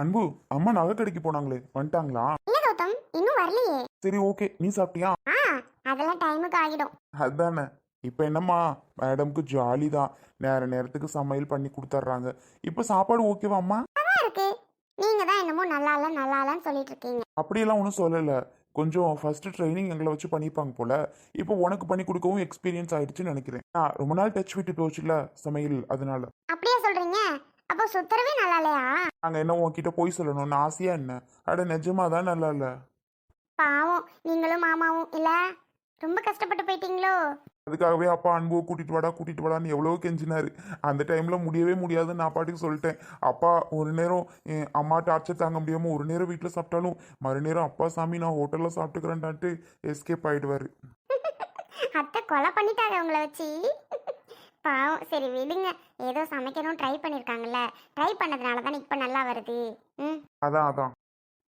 அன்பு அம்மா நகை கடைக்கு போனாங்களே வந்துட்டாங்களா? இல்ல கௌதம்? இன்னும் வரலையே. சரி ஓகே நீ சாப்பிட்டியா? ஆ அதெல்லாம் டைமுக்கு ஆகிடும். அதானே. இப்போ என்னம்மா? மேடம்க்கு ஜாலி தான் நேர நேரத்துக்கு சமையல் பண்ணி கொடுத்துட்றாங்க இப்போ சாப்பாடு ஓகேவா அம்மா? நல்லா இருக்கு. நீங்க தான் என்னமோ நல்லா இல்ல நல்லா இல்லன்னு சொல்லிட்டு இருக்கீங்க. அப்படியெல்லாம் ஒன்றும் சொல்லலை. கொஞ்சம் ஃபர்ஸ்ட் ட்ரைனிங் எங்களை வச்சு பண்ணிப்பாங்க போல. இப்போ உனக்கு பண்ணி கொடுக்கவும் எக்ஸ்பீரியன்ஸ் ஆயிடுச்சுன்னு நினைக்கிறேன். நான் ரொம்ப நாள் டச் விட்டு போச்சுல சமையல் அதனால. சொல்றீங்க அப்போ சுத்தரவே நல்லா இல்லையா நாங்கள் என்ன உன்கிட்ட போய் சொல்லணும்னு ஆசையா என்ன? அட நிஜமா தான் நல்லா இல்லை பாவம். நீங்களும் மாமாவும் இல்ல? ரொம்ப கஷ்டப்பட்டு போயிட்டீங்களோ? அதுக்காகவே அப்பா அன்புவை கூட்டிட்டு வாடா கூட்டிட்டு வாடான்னு எவ்வளவோ கெஞ்சினாரு. அந்த டைம்ல முடியவே முடியாதுன்னு நான் பாட்டுக்கு சொல்லிட்டேன். அப்பா ஒரு நேரம் என் அம்மா டார்ச்சர் தாங்க முடியாம ஒரு நேரம் வீட்டில் சாப்பிட்டாலும் மறுநேரம் அப்பா சாமி நான் ஹோட்டல்ல சாப்பிட்டுக்கிறேன்டான்ட்டு எஸ்கேப் ஆயிடுவாரு. அத்தை கொலை பண்ணிட்டாங்க உங்களை வச்சு. பாவம். சரி விடுங்க. ஏதோ சமைக்கணும் ட்ரை பண்ணியிருக்காங்கல்ல ட்ரை பண்ணதுனால தான் இப்போ நல்லா வருது. ம்? அதான் அதான்.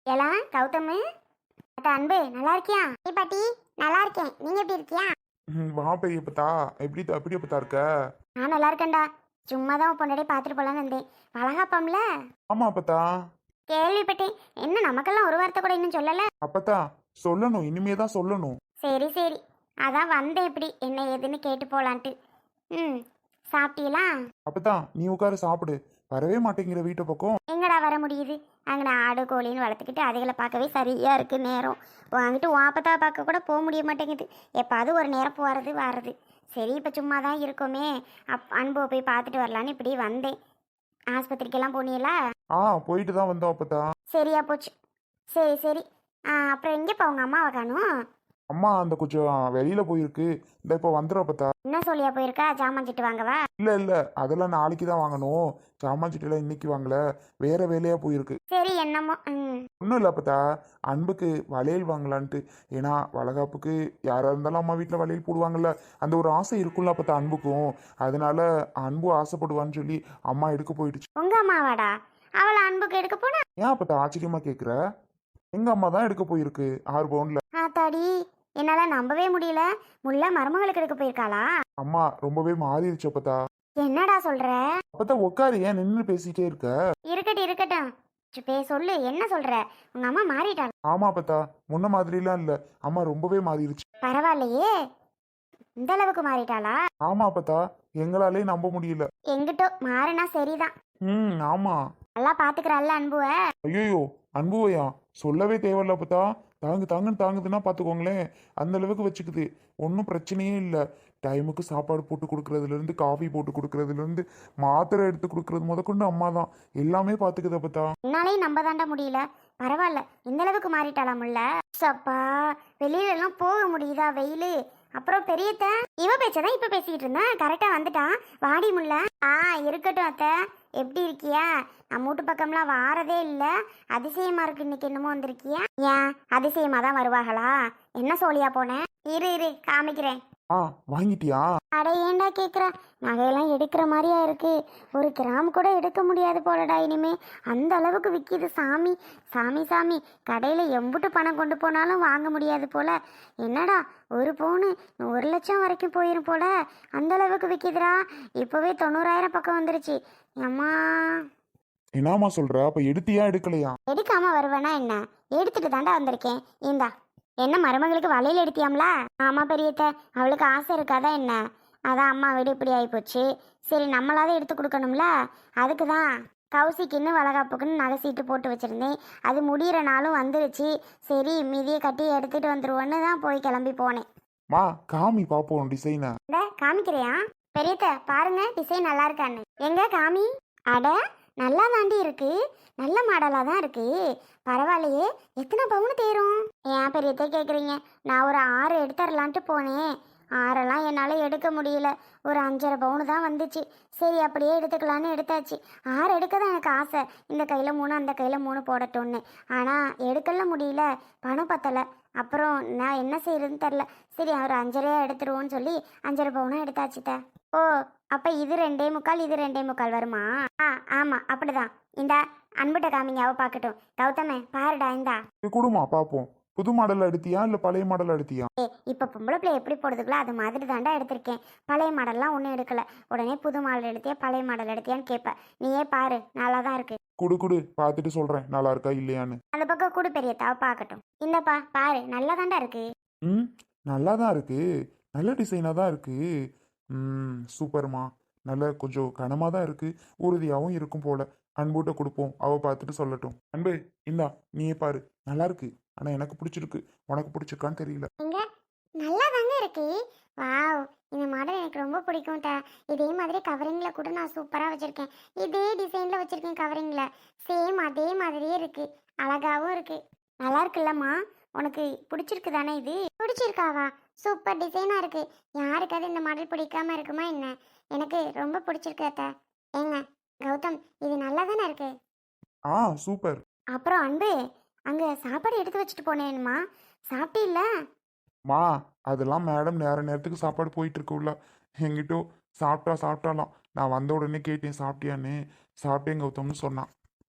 ஏலா கௌதமு? அத்த அன்பு நல்லா இருக்கியா? ஏ பாட்டி நல்லா இருக்கேன். நீங்க எப்படி இருக்கியா? ம், வா பெரியப்பத்தா எப்படி எப்படி அப்பத்தா இருக்க? நான் நல்லா இருக்கேன்டா. சும்மா தான் பொண்ணடே பார்த்துட்டு போலான்னு வந்தேன். வளகாப்பம்ல? ஆமா அப்பத்தா. கேள்விப்பட்டேன். என்ன நமக்கெல்லாம் ஒரு வார்த்தை கூட இன்னும் சொல்லல? அப்பத்தா சொல்லணும். இனிமே தான் சொல்லணும். சரி சரி. அதான் வந்தேன் இப்படி. என்ன ஏதுன்னு கேட்டு போலான்ட்டு. ம் சாப்பிட்டீங்களா? அப்பத்தா நீ உட்காரு சாப்பிடு. வரவே மாட்டேங்கிற வீட்டு பக்கம். எங்கடா வர முடியுது? அங்கே நான் ஆடு கோழின்னு வளர்த்துக்கிட்டு அதுகளை பார்க்கவே சரியாக இருக்குது நேரம். வாங்கிட்டு வாப்பத்தா பார்க்க கூட போக முடிய மாட்டேங்குது. எப்பாவது ஒரு நேரம் போகிறது வர்றது. சரி இப்போ சும்மா தான் இருக்கோமே. அப் அன்பை போய் பார்த்துட்டு வரலான்னு இப்படி வந்தேன். ஆஸ்பத்திரிக்கெல்லாம் போனீங்களா? ஆ போயிட்டு தான் வந்தோம் அப்பத்தா சரியா போச்சு. சரி சரி. அப்புறம் எங்கேப்பா உங்கள் அம்மாவை காணும்? அம்மா அந்த கொஞ்சம் வெளியில போயிருக்கு. இந்த இப்போ வந்துடும் அப்பத்தா என்ன சொல்லியா போயிருக்கா? ஜாமான் சிட்டு வாங்கவா? இல்ல இல்ல. அதெல்லாம் நாளைக்கு தான் வாங்கணும். சாமான் சீட்டெல்லாம் இன்னைக்கு வாங்கல. வேற வேலையா போயிருக்கு. சரி என்னமோ ம். ஒன்றும் இல்லை அப்பத்தா அன்புக்கு வளையல் வாங்கலான்ட்டு. ஏன்னா வளகாப்புக்கு யாரா இருந்தாலும் அம்மா வீட்டில் வளையல் போடுவாங்கல்ல. அந்த ஒரு ஆசை இருக்கும்ல அப்பத்தா அன்புக்கும். அதனால அன்பு ஆசைப்படுவான்னு சொல்லி அம்மா எடுக்க போயிடுச்சு. உங்கள் அம்மாவாடா? அவளை அன்புக்கு எடுக்க போனா? ஏன் அப்பத்தா ஆச்சரியமா கேட்குற எங்க அம்மா தான் எடுக்க போயிருக்கு? ஆறு பவுன்ல. ஆத்தாடி என்னால் நம்பவே முடியல. முல்லை மருமகளுக்கு எடுக்க போயிருக்காளா? அம்மா ரொம்பவே மாறிடுச்சு அப்பத்தா. என்னடா சொல்ற? அப்பத்தா உட்காரு ஏன் நின்று பேசிட்டே இருக்க? இருக்கட்டும் இருக்கட்டும். சு, பே சொல்லு என்ன சொல்ற? உங்க அம்மா மாறிட்டாள் ஆமா அப்பத்தா முன்ன மாதிரிலாம் இல்ல. அம்மா ரொம்பவே மாறிடுச்சு. பரவாயில்லையே. இந்த அளவுக்கு மாறிட்டாளா? ஆமா அப்பத்தா எங்களாலே நம்ப முடியல. எங்கிட்டோ மாறினா சரிதான். ம் ஆமா. நல்லா பாத்துக்கிறல்ல அன்புவ? ஐயோ அன்புவையா? சொல்லவே தேவையில்ல அப்பத்தா. தாங்கு தாங்குன்னு தாங்குதுன்னா பார்த்துக்கோங்களேன் அந்த அளவுக்கு வச்சுக்குது. ஒன்றும் பிரச்சனையே இல்லை. டைமுக்கு சாப்பாடு போட்டு கொடுக்குறதுலேருந்து காஃபி போட்டு கொடுக்குறதுலேருந்து மாத்திரை எடுத்து கொடுக்குறது முதற்கொண்டு அம்மா தான் எல்லாமே பார்த்துக்குது அப்பத்தா. என்னாலே நம்ப தாண்ட முடியல. பரவாயில்ல. இந்த அளவுக்கு மாறிட்டாலாம் முல்ல? சப்பா. வெளியில எல்லாம் போக முடியுதா? வெயிலு. அப்புறம் பெரியத்த இவ பேச்சதான் இப்ப பேசிக்கிட்டு இருந்தேன் கரெக்டா வந்துட்டான். வாடி முல்ல. ஆ இருக்கட்டும் அத்தை. எப்படி இருக்கியா? நம்ம வீட்டு பக்கம்லாம் வாரதே இல்ல. அதிசயமா இருக்கு இன்னைக்கு என்னமோ வந்திருக்கியா? ஏன்? அதிசயமா தான் வருவாங்களா என்ன சோழியா போனேன் இரு இரு காமிக்கிறேன். ஆ வாங்கிட்டியா? அட ஏன்டா கேக்குற? நகையெல்லாம் எடுக்கிற மாதிரியா இருக்கு. ஒரு கிராம் கூட எடுக்க முடியாது போலடா இனிமே. அந்த அளவுக்கு விற்கிது சாமி. சாமி சாமி கடையில் எம்புட்டு பணம் கொண்டு போனாலும் வாங்க முடியாது போல. என்னடா ஒரு பவுனு ஒரு லட்சம் வரைக்கும் போயிரும் போல. அந்த அளவுக்கு விற்கிதுடா இப்போவே தொண்ணூறாயிரம் பக்கம் வந்துருச்சு. அம்மா. என்னம்மா சொல்ற? அப்ப எடுத்தியா எடுக்கலையா? எடுக்காம வருவேனா என்ன? எடுத்துட்டு தாண்டா வந்திருக்கேன். இந்தா. என்ன மருமகளுக்கு வலையில் எடுத்தியாம்ல? ஆமா பெரியத்த அவளுக்கு ஆசை இருக்காதா என்ன? அதான் அம்மா வீடு இப்படி ஆகிப்போச்சு சரி நம்மளாவது எடுத்து கொடுக்கணும்ல? அதுக்கு தான் கௌசிக்குன்னு வளகாப்புக்குன்னு நகை சீட்டு போட்டு வச்சுருந்தேன். அது முடிகிற நாளும் வந்துருச்சு. சரி மீதியை கட்டி எடுத்துட்டு வந்துருவோன்னு தான் போய் கிளம்பி போனேன். மா காமி பாப்போம் டிசைனை. இந்த காமிக்கிறியா? பெரியத்த பாருங்க டிசைன் நல்லா இருக்கான்னு. எங்க காமி? அட நல்லா தாண்டி இருக்கு. நல்ல மாடலாக தான் இருக்கு. பரவாயில்லையே எத்தனை பவுன் தேரும்? ஏன் பெரியத்தை கேட்குறீங்க நான் ஒரு ஆறு எடுத்துடலான்ட்டு போனேன். ஆறெல்லாம் என்னால் எடுக்க முடியல. ஒரு அஞ்சரை பவுன் தான் வந்துச்சு. சரி அப்படியே எடுத்துக்கலான்னு எடுத்தாச்சு. ஆறு எடுக்க தான் எனக்கு ஆசை. இந்த கையில் மூணு அந்த கையில் மூணு போடட்டும்னு. ஆனால் எடுக்கல முடியல. பணம் பத்தலை. அப்புறம் நான் என்ன செய்யறதுன்னு தெரில சரி ஒரு அஞ்சரையாக எடுத்துருவோன்னு சொல்லி அஞ்சரை பவுனாக எடுத்தாச்சுட்ட ஓ அப்ப இது ரெண்டே முக்கால் இது ரெண்டே முக்கால் வருமா? ஆ ஆமா அப்படிதான். இந்தா அன்புட்ட காமிங்க அவ பார்க்கட்டும் கௌதமே பாருடா இந்தா. கொடுமா பாப்போம். புது மாடல் எடுத்தியா இல்ல பழைய மாடல் எடுத்தியா? ஏ இப்போ பொம்பளை பிள்ளை எப்படி போடுதுங்களோ அது மாதிரி தாண்டா எடுத்திருக்கேன். பழைய மாடல்லாம் ஒன்றும் எடுக்கல. உடனே புது மாடல் எடுத்தியா பழைய மாடல் எடுத்தியான்னு கேட்ப நீயே பாரு நல்லா தான் இருக்கு. குடு குடு பார்த்துட்டு சொல்றேன் நல்லா இருக்கா இல்லையான்னு. அந்த பக்கம் கூடு பெரியத்தா பார்க்கட்டும் இந்தப்பா பாரு நல்லா தாண்டா இருக்கு. ம் நல்லா தான் இருக்கு. நல்ல டிசைனாக தான் இருக்கு. ம் சூப்பர்மா. நல்ல கொஞ்சம் கனமாக தான் இருக்கு. உறுதியாகவும் இருக்கும் போல. அன்புட்ட கொடுப்போம். அவ பார்த்துட்டு சொல்லட்டும். அன்பு இந்தா நீயே பாரு. நல்லா இருக்கு. ஆனால் எனக்கு பிடிச்சிருக்கு. உனக்கு பிடிச்சிருக்கான்னு தெரியல. எங்க நல்லா தாங்க இருக்கு. வாவ் இந்த மாடல் எனக்கு ரொம்ப பிடிக்கும் தா இதே மாதிரி கவரிங்ல கூட நான் சூப்பரா வச்சிருக்கேன். இதே டிசைன்ல வச்சிருக்கேன் கவரிங்ல. சேம் அதே மாதிரியே இருக்கு. அழகாவும் இருக்கு. நல்லா இருக்குல்லம்மா. உனக்கு பிடிச்சிருக்கு தானே இது? பிடிச்சிருக்காவா? சூப்பர் டிசைனா இருக்கு. யாருக்காவது இந்த மாடல் பிடிக்காம இருக்குமா என்ன? எனக்கு ரொம்ப பிடிச்சிருக்கு அத்தை. ஏங்க கௌதம் இது நல்லா தானே இருக்கு? ஆ சூப்பர். அப்புறம் அன்பு அங்க சாப்பாடு எடுத்து வச்சுட்டு போனேன்மா. சாப்பிட்டீல்ல? மா அதெல்லாம் மேடம் நேர நேரத்துக்கு சாப்பாடு போயிட்டு இருக்குல்ல எங்கிட்டோ சாப்பிட்டா சாப்பிட்டாலாம். நான் வந்த உடனே கேட்டேன் சாப்பிட்டியான்னு? சாப்பிட்டேன் கௌதம்னு சொன்னான்.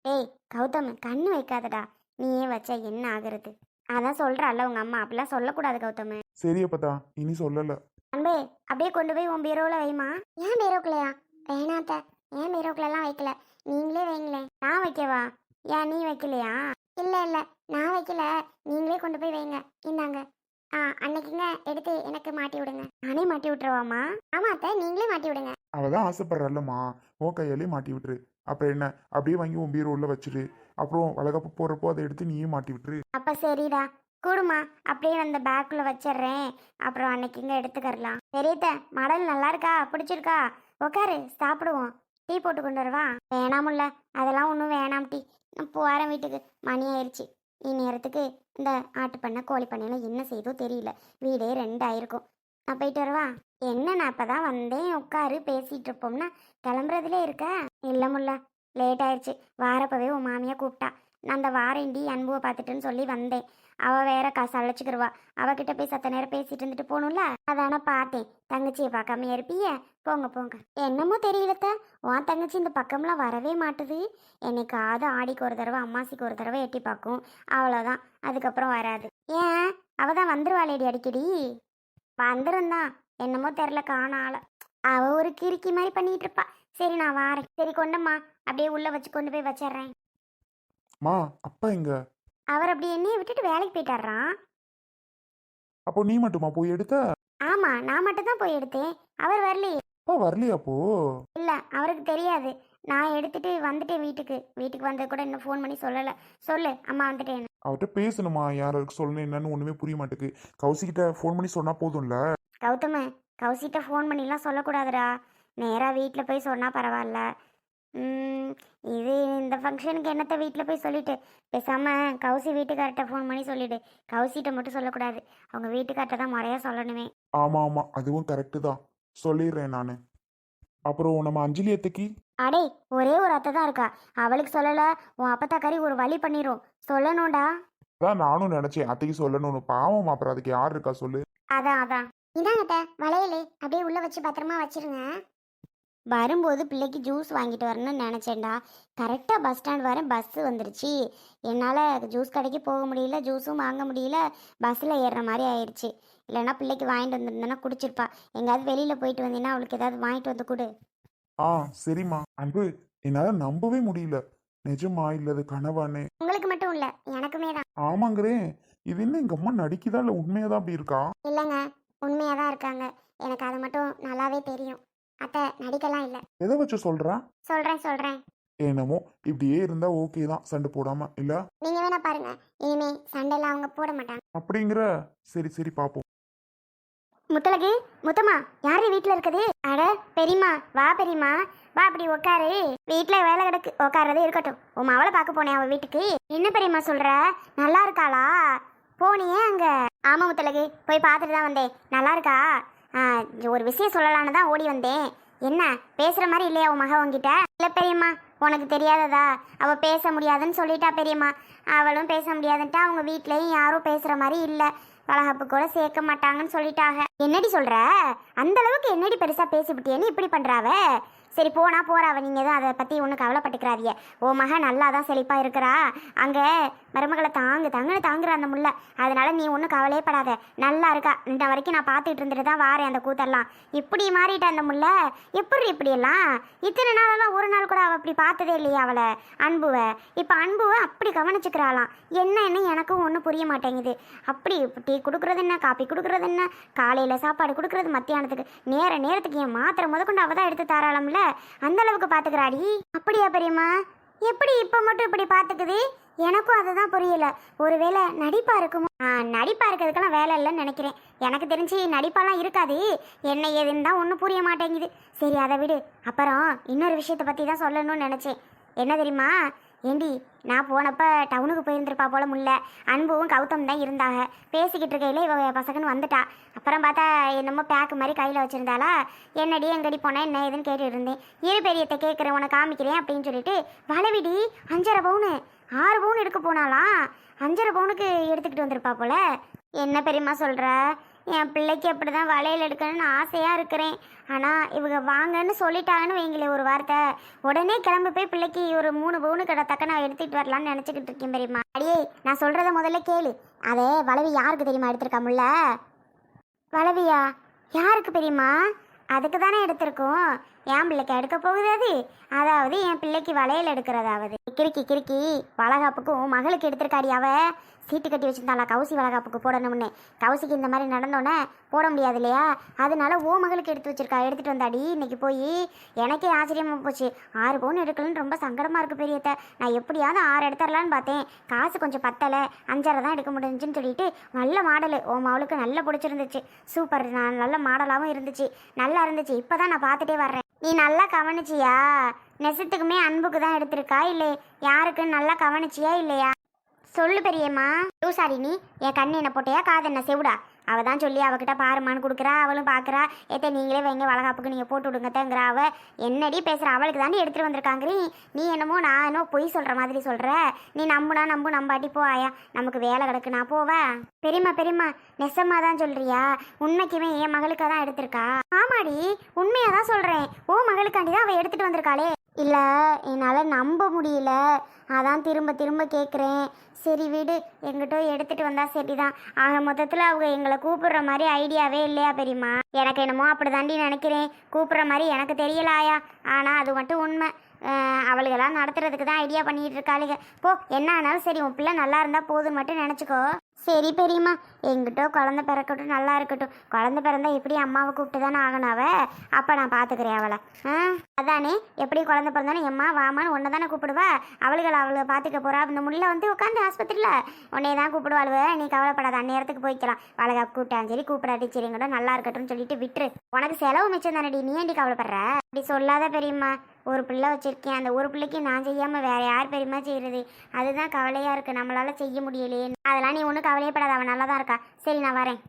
ஏய் கௌதம் கண்ணு வைக்காதடா. நீயே வச்சா என்ன ஆகுறது? அதான் சொல்றாள்ல உங்க அம்மா. அப்படிலாம் சொல்லக்கூடாது கௌதம். சரி அப்பதா இனி சொல்லலை. அன்பே அப்படியே கொண்டு போய் உன் பீரோவில் வைமா ஏன் பீரோக்குலையா வேணாத்த ஏன் பீரோக்குலலாம் வைக்கல? நீங்களே வைங்களேன் நான் வைக்கவா? ஏன் நீ வைக்கலையா? இல்லை இல்லை. நான் வைக்கல. நீங்களே கொண்டு போய் வைங்க. இந்தாங்க. ஆ அன்னைக்குங்க எடுத்து எனக்கு மாட்டி விடுங்க. நானே மாட்டி விட்டுருவாமா ஆமா அத்தை. நீங்களே மாட்டி விடுங்க. அவள் தான் ஆசைப்படுறல்லம்மா உன் கையாலே மாட்டி விட்டுரு. அப்புறம் என்ன? அப்படியே வாங்கி உன் பீரோ உள்ள வச்சிரு. அப்புறம் வளகப்பு போகிறப்போ அதை எடுத்து நீயே மாட்டி விட்டுரு. அப்ப சரிடா. கூடுமா. அப்படியே அந்த பேக்குள்ள வச்சிடுறேன். அப்புறம் அன்னைக்கு இங்க எடுத்துக்கறலாம். பெரியத்த மடல் நல்லா இருக்கா? பிடிச்சிருக்கா? உக்காரு. சாப்பிடுவோம். டீ போட்டு கொண்டு வரவா? வேணாமுல்ல. அதெல்லாம் ஒன்றும் வேணாம் டீ. நான் போகிறேன் வீட்டுக்கு. மணி ஆயிடுச்சு இந்நேரத்துக்கு இந்த ஆட்டு பண்ணை கோழி பண்ணையில என்ன செய்தோ தெரியல. வீடே ரெண்டாயிருக்கும். நான் போயிட்டு வரவா? என்ன நான் இப்போ தான் வந்தேன். உட்காரு பேசிகிட்டு இருப்போம்னா. கிளம்புறதுலே இருக்க? இல்ல முல்ல லேட் ஆயிடுச்சு வாரப்பவே உன் மாமியாக கூப்பிட்டா. நான் அந்த வாரேண்டி அன்புவை பார்த்துட்டுன்னு சொல்லி வந்தேன். அவள் வேற காசு அழைச்சிக்கிருவா அவகிட்ட போய் சத்த நேரம் பேசிட்டு இருந்துட்டு போகணும்ல? அதான பார்த்தேன். தங்கச்சியை பார்க்காம இருப்பிய போங்க போங்க. என்னமோ தெரியலத்த? உன் தங்கச்சி இந்த பக்கம்லாம் வரவே மாட்டுது. என்னைக்காவது ஆடிக்கு ஒரு தடவை அம்மாசிக்கு ஒரு தடவை எட்டி பார்க்கும். அவ்வளோதான். அதுக்கப்புறம் வராது. ஏன்? அவ தான் வந்துருவாளேடி அடிக்கடி. வந்துருந்தான் என்னமோ தெரில காண ஆள அவ ஒரு கிறுக்கி மாதிரி பண்ணிட்டு இருப்பா. சரி நான் வாரேன். சரி கொண்டம்மா. அப்படியே உள்ள வச்சு கொண்டு போய் வச்சிடுறேன். மா அப்பா எங்க? அவர் அப்படி என்னைய விட்டுட்டு வேலைக்கு போயிட்டாராம் அப்போ நீ மட்டுமா போய் எடுத்த? ஆமா நான் மட்டும் தான் போய் எடுத்தேன். அவர் வரலையே. அப்பா வரலையா அப்போ? இல்ல அவருக்கு தெரியாது. நான் எடுத்துட்டு வந்துட்டேன் வீட்டுக்கு. வீட்டுக்கு வந்தது கூட இன்னும் ஃபோன் பண்ணி சொல்லல. சொல்லு அம்மா வந்துட்டேன்னு. அவர்கிட்ட பேசணுமா? யாருக்கு சொல்லணும் என்னன்னு ஒன்றுமே புரிய மாட்டேக்கு கௌசிக்கிட்ட ஃபோன் பண்ணி சொன்னால் போதும்ல? கௌதம கௌசிட்ட ஃபோன் பண்ணிலாம் சொல்லக்கூடாதுடா. நேரா வீட்டில் போய் சொன்னா பரவாயில்ல ம், இது இந்த ஃபங்க்ஷனுக்கு என்னத்த வீட்டில் போய் சொல்லிட்டு? பேசாம கௌசி வீட்டுக்கார்ட்ட ஃபோன் பண்ணி சொல்லிடு. கௌசிட்ட மட்டும் சொல்லக்கூடாது. அவங்க வீட்டுக்கார்ட்ட தான் முறையா சொல்லணுமே. ஆமாம் ஆமாம் அதுவும் கரெக்டு தான். சொல்லிடுறேன் நான். அப்புறம் நம்ம அஞ்சலி அத்தைக்கு? அடே ஒரே ஒரு அத்தை தான் இருக்கா. அவளுக்கு சொல்லல. உன் அப்பத்தாக்காரி ஒரு வழி பண்ணிரும். சொல்லணும்டா. அதான் நானும் நினச்சேன். அத்தைக்கு சொல்லணும்னு. பாவம் அப்புறம் அதுக்கு யார் இருக்கா சொல்லு? அதான் அதான். இந்தாங்கட்ட வளையலே. அப்படியே உள்ள வச்சு பத்திரமா வச்சிருங்க. வரும்போது பிள்ளைக்கு ஜூஸ் வாங்கிட்டு வரணும்னு நினச்சேன்டா. கரெக்டாக பஸ் ஸ்டாண்ட் வரேன் பஸ்ஸு வந்துருச்சு. என்னால் ஜூஸ் கடைக்கு போக முடியல ஜூஸும் வாங்க முடியல பஸ்ஸில் ஏறுற மாதிரி ஆயிடுச்சு. இல்லைன்னா பிள்ளைக்கு வாங்கிட்டு வந்திருந்தேன்னா குடிச்சிருப்பா. எங்கேயாவது வெளியில் போயிட்டு வந்தீங்கன்னா அவளுக்கு ஏதாவது வாங்கிட்டு வந்து கொடு. ஆ சரிம்மா. அன்பு என்னால் நம்பவே முடியல. நிஜமா இல்லது கனவானே. உங்களுக்கு மட்டும் இல்லை எனக்குமே தான். ஆமாங்கிறேன் இது என்ன எங்கள் அம்மா நடிக்குதா இல்லை உண்மையாக தான் அப்படி இருக்கா? இல்லைங்க உண்மையாக தான் இருக்காங்க. எனக்கு அது மட்டும் நல்லாவே தெரியும். அத்தை நடிக்கலாம் இல்லை. எதை வச்சு சொல்கிறா சொல்கிறேன் சொல்கிறேன் என்னமோ இப்படியே இருந்தால் ஓகே தான் சண்டை போடாமல் இல்லை? நீங்கள் வேணா பாருங்க. இனிமே சண்டைலாம் அவங்க போட மாட்டாங்க. அப்படிங்கிற சரி சரி பார்ப்போம் முத்தலகு முத்தம்மா யாரு வீட்ல இருக்குது? அட பெரியம்மா வா பெரியம்மா. வா அப்படி உட்காரு வீட்ல வேலை கிடக்கு உட்காரதே இருக்கட்டும். உன் அவளை பார்க்க போனேன் அவ வீட்டுக்கு. என்ன பெரியம்மா சொல்ற? நல்லா இருக்காளா? போனியே அங்க. ஆமா முத்தலகு போய் பார்த்துட்டு தான் வந்தேன். நல்லா இருக்கா? ஒரு விஷயம் சொல்லலான்னு தான் ஓடி வந்தேன். என்ன பேசுகிற மாதிரி இல்லையா உன் மக உங்ககிட்ட இல்லை பெரியம்மா உனக்கு தெரியாததா? அவள் பேச முடியாதுன்னு சொல்லிட்டா பெரியம்மா. அவளும் பேச முடியாதுன்ட்டா அவங்க வீட்லேயும் யாரும் பேசுகிற மாதிரி இல்லை. வளகாப்பு கூட சேர்க்க மாட்டாங்கன்னு சொல்லிட்டாங்க. என்னடி சொல்கிற அந்த அளவுக்கு என்னடி பெருசாக பேசிவிட்டியேன்னு இப்படி பண்றாவ சரி போனா போறாவ நீங்கள் தான் அதை பற்றி ஒன்றும் கவலைப்பட்டுக்கிறாதிய ஓ மக நல்லா தான் செழிப்பாக இருக்கிறா. அங்கே மருமகளை தாங்கு தங்குன்னு தாங்குற அந்த முல்லை. அதனால நீ ஒன்றும் கவலையே படாத நல்லா இருக்கா. இந்த வரைக்கும் நான் பார்த்துட்டு இருந்துட்டு தான் வாரேன் அந்த கூத்தெல்லாம். இப்படி மாறிட்டா அந்த முல்லை. எப்படி இப்படியெல்லாம்? இத்தனை நாளெல்லாம் ஒரு நாள் கூட அவள் அப்படி பார்த்ததே இல்லையா அவளை. அன்புவை. இப்போ அன்புவை அப்படி கவனிச்சுக்கிறாளாம். என்ன என்ன? எனக்கும் ஒன்றும் புரிய மாட்டேங்குது. அப்படி டீ கொடுக்குறது என்ன? காப்பி கொடுக்குறது என்ன? காலையில் சாப்பாடு கொடுக்குறது மத்தியானத்துக்கு. நேர நேரத்துக்கு என் மாத்திரை முதற்கொண்டு அவள் தான் எடுத்து தாராளம்ல. அந்த அளவுக்கு பார்த்துக்கிறாடி அப்படியா பெரியம்மா? எப்படி இப்போ மட்டும் இப்படி பார்த்துக்குது எனக்கும் அதுதான் புரியல. ஒருவேளை நடிப்பா இருக்குமோ? நடிப்பா இருக்கிறதுக்கெல்லாம் வேலை இல்லைன்னு நினைக்கிறேன். எனக்கு தெரிஞ்சு நடிப்பாலாம் இருக்காது. என்ன ஏதுன்னு தான் ஒன்றும் புரிய மாட்டேங்குது. சரி அதை விடு. அப்புறம் இன்னொரு விஷயத்தை பற்றி தான் சொல்லணும்னு நினச்சேன். என்ன தெரியுமா? ஏண்டி நான் போனப்ப டவுனுக்கு போயிருந்திருப்பா போல முல்ல. அன்பும் கௌதம் தான் இருந்தாங்க. பேசிக்கிட்டு இருக்கையில இவ பசங்கன்னு வந்துட்டா. அப்புறம் பார்த்தா என்னமோ பேக்கு மாதிரி கையில் வச்சுருந்தாளா? என்னடி எங்கடி போனால் என்ன ஏதுன்னு கேட்டு இருந்தேன் இரு பெரியத்தை கேட்குறேன் உனக்கு காமிக்கிறேன் அப்படின்னு சொல்லிட்டு வளவிடி அஞ்சரை பவுனு ஆறு பவுன் எடுக்க போனாலாம் அஞ்சரை பவுனுக்கு எடுத்துக்கிட்டு வந்திருப்பா போல. என்ன பெரியம்மா சொல்கிற என் பிள்ளைக்கு அப்படி தான் வளையல் எடுக்கணும்னு ஆசையாக இருக்கிறேன். ஆனால் இவங்க வாங்கன்னு சொல்லிட்டாங்கன்னு வைங்களே ஒரு வார்த்தை. உடனே கிளம்பி போய் பிள்ளைக்கு ஒரு மூணு பவுனு கடை தக்க நான் எடுத்துகிட்டு வரலான்னு நினச்சிக்கிட்டு இருக்கேன் பெரியம்மா. அடியே நான் சொல்கிறத முதல்ல கேளு. அதே வளவி யாருக்கு தெரியுமா எடுத்திருக்காமுல்ல வளவியா? யாருக்கு பெரியம்மா? அதுக்கு தானே எடுத்திருக்கோம். என் பிள்ளைக்கு எடுக்க போகுது அது. அதாவது என் பிள்ளைக்கு வளையல் எடுக்கிறதாவது. கிறுக்கி கிறுக்கி. வளகாப்புக்கும் மகளுக்கு எடுத்திருக்காடி அவ. சீட்டு கட்டி வச்சிருந்தாளா கவுசி வளகாப்புக்கு போடணும்னு கவுசிக்கு இந்த மாதிரி நடந்தோன்னே போட முடியாது இல்லையா? அதனால ஓ மகளுக்கு எடுத்து வச்சிருக்கா. எடுத்துட்டு வந்தாடி இன்னைக்கு போய். எனக்கே ஆச்சரியமா போச்சு. ஆறு பவுன் எடுக்கலன்னு ரொம்ப சங்கடமாக இருக்குது பெரியத்த. நான் எப்படியாவது ஆறு எடுத்துடலான்னு பார்த்தேன். காசு கொஞ்சம் பத்தலை. அஞ்சரை தான் எடுக்க முடிஞ்சுன்னு சொல்லிட்டு நல்ல மாடலு. ஓ மகளுக்கு நல்லா பிடிச்சிருந்துச்சு. சூப்பர். நான் நல்ல மாடலாகவும் இருந்துச்சு. நல்லா இருந்துச்சு. இப்போ தான் நான் பார்த்துட்டே வர்றேன். நீ நல்லா கவனிச்சியா? நெசத்துக்குமே அன்புக்கு தான் எடுத்திருக்கா? இல்லை யாருக்கு நல்லா கவனிச்சியா இல்லையா? சொல்லு பெரியம்மா. லூசாரி நீ என் கண்ணு என்ன போட்டியா காது என்ன செவிடா? அவள் தான் சொல்லி அவகிட்ட பாருமான்னு கொடுக்குறா அவளும் பார்க்குறா ஏத்த நீங்களே வைங்க வளகாப்புக்கு நீங்கள் போட்டு விடுங்கத்தங்கிற அவ. என்னடி பேசுகிற அவளுக்கு தாண்டி எடுத்துகிட்டு வந்திருக்காங்கிறீ நீ என்னமோ நான் என்னோ பொய் சொல்கிற மாதிரி சொல்கிற நீ நம்புனா நம்பு நம்பாட்டி போ ஆயா. நமக்கு வேலை கிடக்கு நான் போவேன் பெரியம்மா பெரியம்மா நெசமா தான் சொல்கிறியா உண்மைக்குமே என் மகளுக்காக தான் எடுத்திருக்கா? ஆமாடி உண்மையாக தான் சொல்கிறேன் ஓ மகளுக்காண்டி தான் அவள் எடுத்துகிட்டு வந்திருக்காளே. இல்லை என்னால் நம்ப முடியல. அதான் திரும்ப திரும்ப கேட்குறேன் சரி வீடு எங்கிட்ட எடுத்துகிட்டு வந்தால் சரி சரிதான். ஆக மொத்தத்தில் அவங்க எங்களை கூப்பிடுற மாதிரி ஐடியாவே இல்லையா பெரியம்மா? எனக்கு என்னமோ அப்படி தாண்டி நினைக்கிறேன். கூப்பிட்ற மாதிரி எனக்கு தெரியலாயா? ஆனால் அது மட்டும் உண்மை. அவளுகெல்லாம் நடத்துறதுக்கு தான் ஐடியா பண்ணிகிட்டு இருக்காளுங்க போ என்ன ஆனாலும் சரி உன் பிள்ளை நல்லா இருந்தால் போதும் மட்டும் நினச்சிக்கோ. சரி பெரியம்மா எங்கிட்ட குழந்த பிறக்கட்டும் நல்லா இருக்கட்டும். குழந்த பிறந்தா எப்படி அம்மாவை கூப்பிட்டு தானே ஆகணும் அவ? அப்போ நான் பார்த்துக்கிறேன் அவளை. ஆ? அதானே எப்படி குழந்த பிறந்தாலும் எம்மா வாமான்னு ஒன்றை தானே கூப்பிடுவா? அவளுகள் அவளை பார்த்துக்க போறா. இந்த முள்ள வந்து உட்காந்து ஆஸ்பத்திரியில். உன்னைய தான் கூப்பிடுவாளுவ நீ கவலைப்படாத அந்நேரத்துக்கு போய்க்கலாம். வளகாப்பு கூப்பிட்டாலும் சரி கூப்பிடாட்டி சரிங்கடா நல்லா இருக்கட்டும்னு சொல்லிட்டு விட்டுரு. உனக்கு செலவு மிச்சம் தானடி. நீ ஏண்டி கவலைப்படுற? அப்படி சொல்லாத பெரியம்மா. ஒரு பிள்ளை வச்சுருக்கேன். அந்த ஒரு பிள்ளைக்கு நான் செய்யாமல் வேறு யார் பெரியமா செய்யறது அதுதான் கவலையாக இருக்குது நம்மளால் செய்ய முடியலையே. அதெல்லாம் நீ ஒன்றும் கவலையப்படாத. அவன் நல்லா தான் இருக்கா. சரி நான் வரேன்.